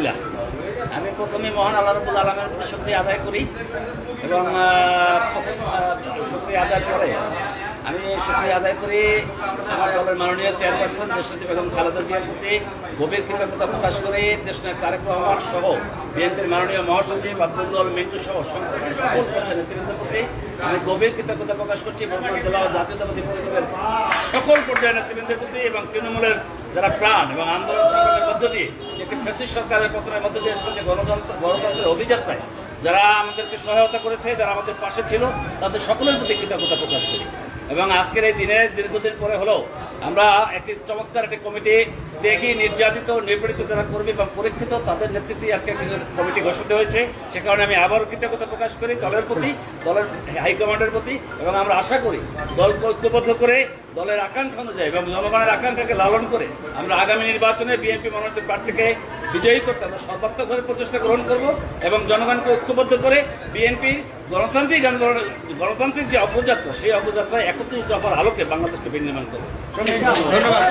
আলহামদুলিল্লাহ। আমি প্রথমে মহান আল্লাহ রবুল আলমের প্রতি শুক্রিয়া আদায় করি এবং শুক্রিয়া আদায় করে আমি শুক্রিয়া আদায় করি আমার দলের মাননীয় চেয়ারপারসন দেশনেত্রী বেগম খালেদা জিয়ার প্রতি গভীর কৃতজ্ঞতা প্রকাশ করে দেশনায়ক তারেক রহমান সহ বিএনপির মাননীয় মহাসচিব আব্দুল মিন্টু সহ সংসদের সকল পর্যায়ের নেতৃবৃন্দের প্রতি আমি গভীর কৃতজ্ঞতা প্রকাশ করছি বর্তমান জেলা ও জাতীয়তাবাদী পরিষদের সকল পর্যায়ের নেতৃবৃন্দের প্রতি এবং তৃণমূলের যারা প্রাণ এবং আন্দোলন সংগ্রামের মধ্য দিয়ে একটি ফ্যাসিস্ট সরকারের পতনের মধ্য দিয়ে চলছে গণতন্ত্র, গণতন্ত্রের অভিযাত্রায় যারা আমাদেরকে সহায়তা করেছে, যারা আমাদের পাশে ছিল, তাদের সকলের প্রতি কৃতজ্ঞতা প্রকাশ করি। এবং আজকের এই দিনে দীর্ঘদিন পরে হলেও আমরা একটি চমৎকার একটি কমিটি দেখি নির্যাতিত নির্বাচিত যারা কর্মী এবং পরীক্ষিত, তাদের নেতৃত্বে আজকে একটি কমিটি ঘোষিত হয়েছে। সে কারণে আমি আবারও কৃতজ্ঞতা প্রকাশ করি দলের প্রতি, দলের হাইকমান্ডের প্রতি, এবং আমরা আশা করি দলকে ঐক্যবদ্ধ করে, দলের আকাঙ্ক্ষা অনুযায়ী এবং জনগণের আকাঙ্ক্ষাকে লালন করে, আমরা আগামী নির্বাচনে বিএনপি মনোনীত প্রার্থীকে বিজয়ী করতে আমরা সর্বাত্মকভাবে প্রচেষ্টা গ্রহণ করব এবং জনগণকে ঐক্যবদ্ধ করে বিএনপি গণতান্ত্রিক আন্দোলনের, গণতান্ত্রিক যে অপযাত্রা সেই অপযাত্রায় একত্রিশ দফার আলোকে বাংলাদেশকে বিনির্মাণ করব। ধন্যবাদ।